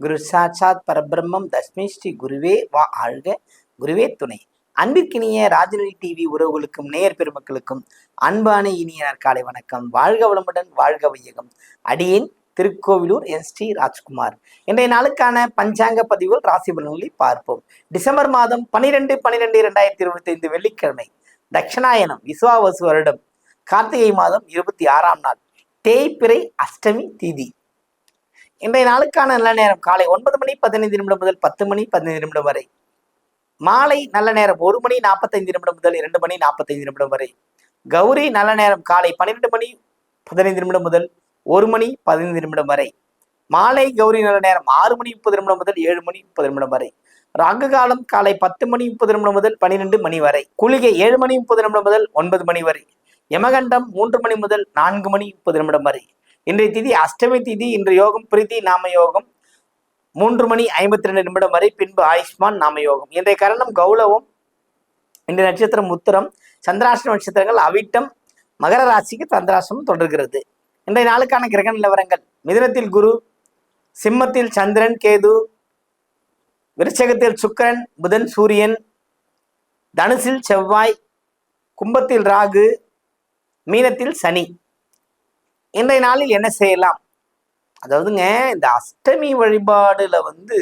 குரு சாட்சாத் பரபிரம்மம் தஸ்மி ஸ்ரீ குருவே வா ஆழ்க. குருவே துணை. அன்பிற்கினிய ராஜநிலை டிவி உறவுகளுக்கும் நேயர் பெருமக்களுக்கும் அன்பான இனிய நற்காலை வணக்கம். வாழ்க வளமுடன் வாழ்க வையகம். அடியேன் திருக்கோவிலூர் என் ஸ்ரீ ராஜ்குமார். இன்றைய நாளுக்கான பஞ்சாங்க பதிவுகள் ராசி பலன்களை பார்ப்போம். டிசம்பர் மாதம் பனிரெண்டு பனிரெண்டு இரண்டாயிரத்தி இருபத்தி ஐந்து வெள்ளிக்கிழமை. தட்சிணாயனம் விசுவாவசு வருடம். கார்த்திகை மாதம் இருபத்தி ஆறாம் நாள். தேய்பிறை அஷ்டமி திதி. இன்றைய நாளுக்கான நல்ல நேரம் காலை ஒன்பது மணி பதினைந்து நிமிடம் முதல் பத்து மணி பதினைந்து நிமிடம் வரை. மாலை நல்ல நேரம் ஒரு மணி நாற்பத்தைந்து நிமிடம் முதல் இரண்டு மணி நாற்பத்தைந்து நிமிடம் வரை. கௌரி நல்ல நேரம் காலை பன்னிரெண்டு மணி பதினைந்து நிமிடம் முதல் ஒரு மணி பதினைந்து நிமிடம் வரை. மாலை கௌரி நல்ல நேரம் ஆறு மணி முப்பது நிமிடம் முதல் ஏழு மணி முப்பது நிமிடம் வரை. ராகு காலம் காலை பத்து மணி முப்பது நிமிடம் முதல் பன்னிரெண்டு மணி வரை. குளிகை ஏழு மணி முப்பது நிமிடம் முதல் ஒன்பது மணி வரை. யமகண்டம் மூன்று மணி முதல் நான்கு மணி முப்பது நிமிடம் வரை. இன்றைய திதி அஷ்டமி திதி இன்று யோகம் பிரீதி நாம யோகம். மூன்று மணி ஐம்பத்தி ரெண்டு நிமிடம் வரை பின்பு ஆயுஷ்மான் நாம யோகம். இன்றைய கரணம் கௌளவம் இன்றைய நட்சத்திரம் உத்தரம் சந்திராஷ்டம நட்சத்திரங்கள் அவிட்டம் மகர ராசிக்கு சந்திராஷ்டமம் தொடர்கிறது. இன்றைய நாளுக்கான கிரக நிலவரங்கள். மிதுனத்தில் குரு சிம்மத்தில் சந்திரன் கேது விருச்சகத்தில் சுக்கிரன் புதன் சூரியன் தனுசில் செவ்வாய் கும்பத்தில் ராகு மீனத்தில் சனி. இன்றைய நாளில் என்ன செய்யலாம்? அதாவதுங்க இந்த அஷ்டமி வழிபாடுல வந்து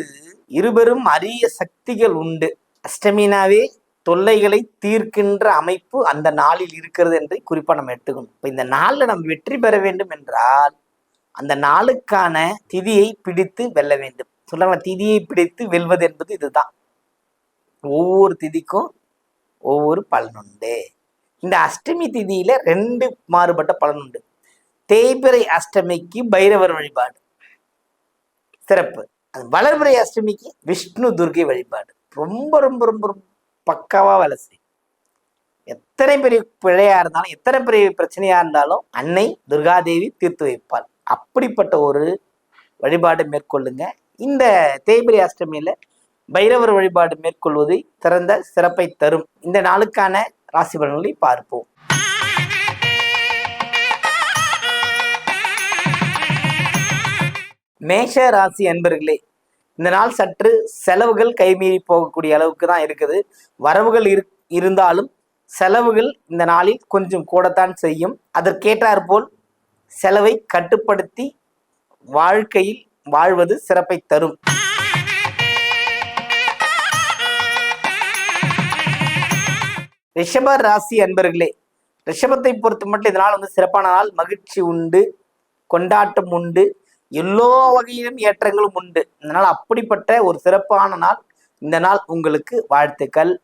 இருபெரும் அரிய சக்திகள் உண்டு. அஷ்டமினாவே தொல்லைகளை தீர்க்கின்ற அமைப்பு அந்த நாளில் இருக்கிறது என்று குறிப்பாக நம்ம எடுத்துக்கணும். இப்போ இந்த நாளில் நம்ம வெற்றி பெற வேண்டும் என்றால் அந்த நாளுக்கான திதியை பிடித்து வெல்ல வேண்டும். சொல்றாங்க திதியை பிடித்து வெல்வது என்பது இதுதான். ஒவ்வொரு திதிக்கும் ஒவ்வொரு பலன் உண்டு. இந்த அஷ்டமி திதியில ரெண்டு மாறுபட்ட பலன் உண்டு. தேய்பிறை அஷ்டமிக்கு பைரவர் வழிபாடு. சிறப்பு. அது வளர்பிறை அஷ்டமிக்கு விஷ்ணு துர்கை வழிபாடு. ரொம்ப ரொம்ப ரொம்ப ரொம்ப பக்காவா வேலை செய்யும். எத்தனை பெரிய பிழையாக இருந்தாலும் எத்தனை பெரிய பிரச்சனையாக இருந்தாலும் அன்னை துர்காதேவி தீர்த்து வைப்பாள். அப்படிப்பட்ட ஒரு வழிபாடு மேற்கொள்ளுங்க. இந்த தேய்பிரி அஷ்டமியில் பைரவர் வழிபாடு மேற்கொள்வது சிறந்த சிறப்பை தரும். இந்த நாளுக்கான ராசி பலன்களை பார்ப்போம். மேஷ ராசி அன்பர்களே இந்த நாள் சற்று செலவுகள் கைமீறி போகக்கூடிய அளவுக்கு தான் இருக்குது. வரவுகள் இரு இருந்தாலும் செலவுகள் இந்த நாளில் கொஞ்சம் கூடத்தான் செய்யும். அதற்கேற்றாற்போல் செலவை கட்டுப்படுத்தி வாழ்க்கையில் வாழ்வது சிறப்பை தரும். ரிஷப ராசி அன்பர்களே ரிஷபத்தை பொறுத்த மட்டும் இதனால் வந்து சிறப்பான நாள். மகிழ்ச்சி உண்டு கொண்டாட்டம் உண்டு. எல்லோ வகையிலும் ஏற்றங்களும் உண்டு. இந்த நாள் அப்படிப்பட்ட ஒரு சிறப்பான நாள் இந்த நாள் உங்களுக்கு வாழ்த்துக்கள்.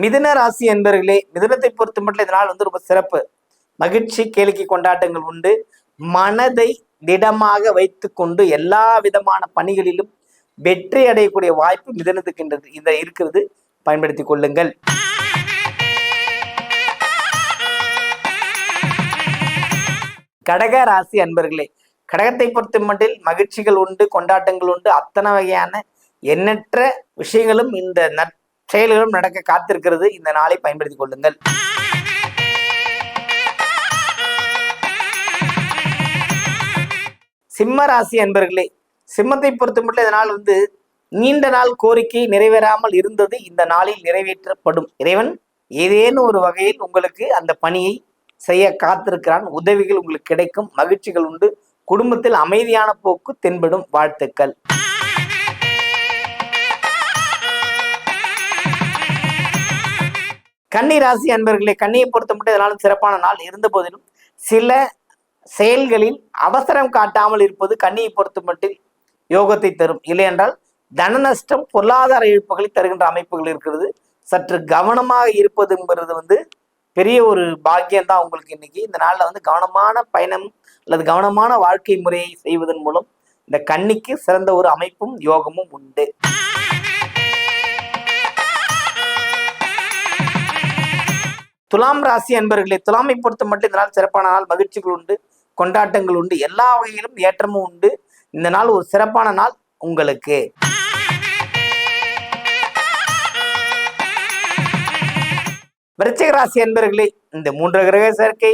மிதுன ராசி என்பர்களே மிதுனத்தை பொறுத்த மட்டும் இந்த நாள் வந்து ரொம்ப சிறப்பு. மகிழ்ச்சி கேளிக்கை கொண்டாட்டங்கள் உண்டு. மனதை திடமாக வைத்துக்கொண்டு எல்லா விதமான பணிகளிலும் வெற்றி அடையக்கூடிய வாய்ப்பு மிதனத்துக்கு இந்த- இந்த இருக்கிறது. பயன்படுத்திக் கொள்ளுங்கள். கடக ராசி அன்பர்களே கடகத்தை பொறுத்த மட்டில் மகிழ்ச்சிகள் உண்டு கொண்டாட்டங்கள் உண்டு. அத்தனை வகையான எண்ணற்ற விஷயங்களும் இந்த நற்செயல்களும் நடக்க காத்திருக்கிறது. இந்த நாளை பயன்படுத்திக் கொள்ளுங்கள். சிம்ம ராசி அன்பர்களே சிம்மத்தை பொறுத்த மட்டும் இதனால் வந்து நீண்ட நாள் கோரிக்கை நிறைவேறாமல் இருந்தது. இந்த நாளில் நிறைவேற்றப்படும். இறைவன் ஏதேனும் ஒரு வகையில் உங்களுக்கு அந்த பணியை செய்ய காத்திருக்கிறான். உதவிகள் உங்களுக்கு கிடைக்கும். மகிழ்ச்சிகள் உண்டு. குடும்பத்தில் அமைதியான போக்கு தென்படும் வாழ்த்துக்கள். கன்னி ராசி அன்பர்களே கன்னியை பொறுத்த மட்டும் இதனாலும் சிறப்பான நாள் இருந்த போதிலும் சில செயல்களில் அவசரம் காட்டாமல் இருப்பது கன்னியை பொறுத்த மட்டும் யோகத்தை தரும். இல்லையென்றால் தன நஷ்டம் பொருளாதார இழப்புகளை தருகின்ற அமைப்புகள் இருக்கிறது. சற்று கவனமாக இருப்பதுங்கிறது வந்து பெரிய ஒரு பாக்கியம் தான் உங்களுக்கு இன்னைக்கு. இந்த நாளில் வந்து கவனமான பயணம் அல்லது கவனமான வாழ்க்கை முறையை செய்வதன் மூலம் இந்த கன்னிக்கு சிறந்த ஒரு அமைப்பும் யோகமும் உண்டு. துலாம் ராசி அன்பர்களே துலாமை பொறுத்த மட்டும் இந்த நாள் சிறப்பான நாள் மகிழ்ச்சிகள் உண்டு கொண்டாட்டங்கள் உண்டு எல்லா வகையிலும் ஏற்றமும் உண்டு. இந்த நாள் ஒரு சிறப்பான நாள் உங்களுக்கு. விருச்சிக ராசி என்பர்களே இந்த மூன்று கிரக சேர்க்கை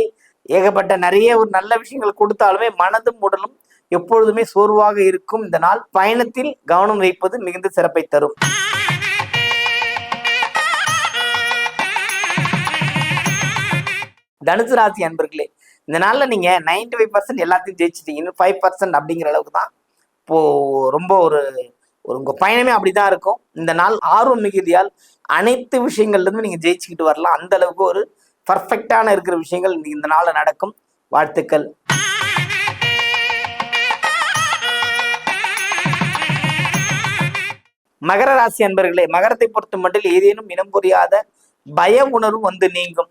ஏகப்பட்ட நிறைய ஒரு நல்ல விஷயங்கள் கொடுத்தாலுமே மனதும் உடலும் எப்பொழுதுமே சோர்வாக இருக்கும். இந்த நாள் பயணத்தில் கவனம் வைப்பது மிகுந்த சிறப்பை தரும். தனுசு ராசி அன்பர்களே இந்த நாள்ல நீங்க 95% ஃபைவ் பர்சன்ட் எல்லாத்தையும் ஜெயிச்சிட்டீங்க இன்னும் ஃபைவ் பர்சன்ட் அப்படிங்கிற அளவுக்கு தான் இப்போ ரொம்ப ஒரு ஒரு உங்க பயணமே அப்படிதான் இருக்கும். இந்த நாள் ஆர்வம் மிகுதியால் அனைத்து விஷயங்கள்ல இருந்து நீங்க ஜெயிச்சுக்கிட்டு வரலாம். அந்த அளவுக்கு ஒரு பர்ஃபெக்டான இருக்கிற விஷயங்கள் இந்த- நாளில் நாள்ல நடக்கும். வாழ்த்துக்கள். மகர ராசி அன்பர்களே மகரத்தை பொறுத்த மட்டும் ஏதேனும் இனம் புரியாத பய உணர்வு வந்து நீங்கும்.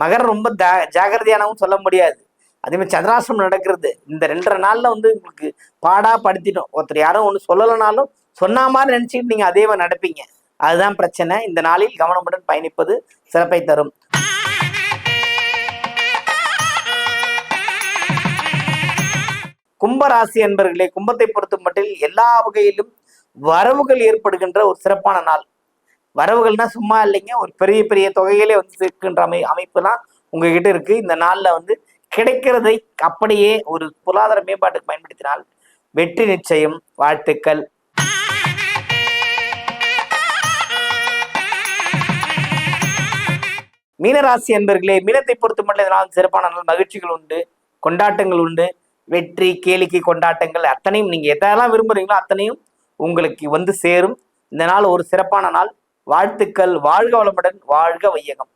மகரம் ரொம்ப ஜா- ஜாக்கிரதையானவும் சொல்ல முடியாது. அதே மாதிரி சந்திராசிரமம் நடக்கிறது. இந்த ரெண்டரை நாள்ல வந்து உங்களுக்கு பாடா படுத்திடும். ஒருத்தர் யாரும் ஒன்று சொல்லலைனாலும் சொன்ன மாதிரி நினச்சிக்கிட்டு நீங்க அதேவா நடப்பீங்க. அதுதான் பிரச்சனை. இந்த நாளில் கவனமுடன் பயணிப்பது சிறப்பை தரும். கும்பராசி என்பர்களே கும்பத்தை பொறுத்த மட்டில் எல்லா வகையிலும் வரவுகள் ஏற்படுகின்ற ஒரு சிறப்பான நாள். வரவுகள்னா சும்மா இல்லைங்க. ஒரு பெரிய பெரிய தொகைகளே வந்து சேர்க்கின்ற அமை அமைப்புலாம் உங்ககிட்ட இருக்கு. இந்த நாளில் வந்து கிடைக்கிறதை அப்படியே ஒரு பொருளாதார மேம்பாட்டுக்கு பயன்படுத்தினால் வெற்றி நிச்சயம் வாழ்த்துக்கள். மீனராசி என்பர்களே மீனத்தை பொறுத்த மட்டும் சிறப்பான நாள் மகிழ்ச்சிகள் உண்டு கொண்டாட்டங்கள் உண்டு. வெற்றி கேளிக்கை கொண்டாட்டங்கள் அத்தனையும் நீங்க எதெல்லாம் விரும்புறீங்களோ அத்தனையும் உங்களுக்கு வந்து சேரும். இந்த நாள் ஒரு சிறப்பான நாள். வாழ்த்துக்கள் வாழ்க வளமுடன் வாழ்க வையகம்.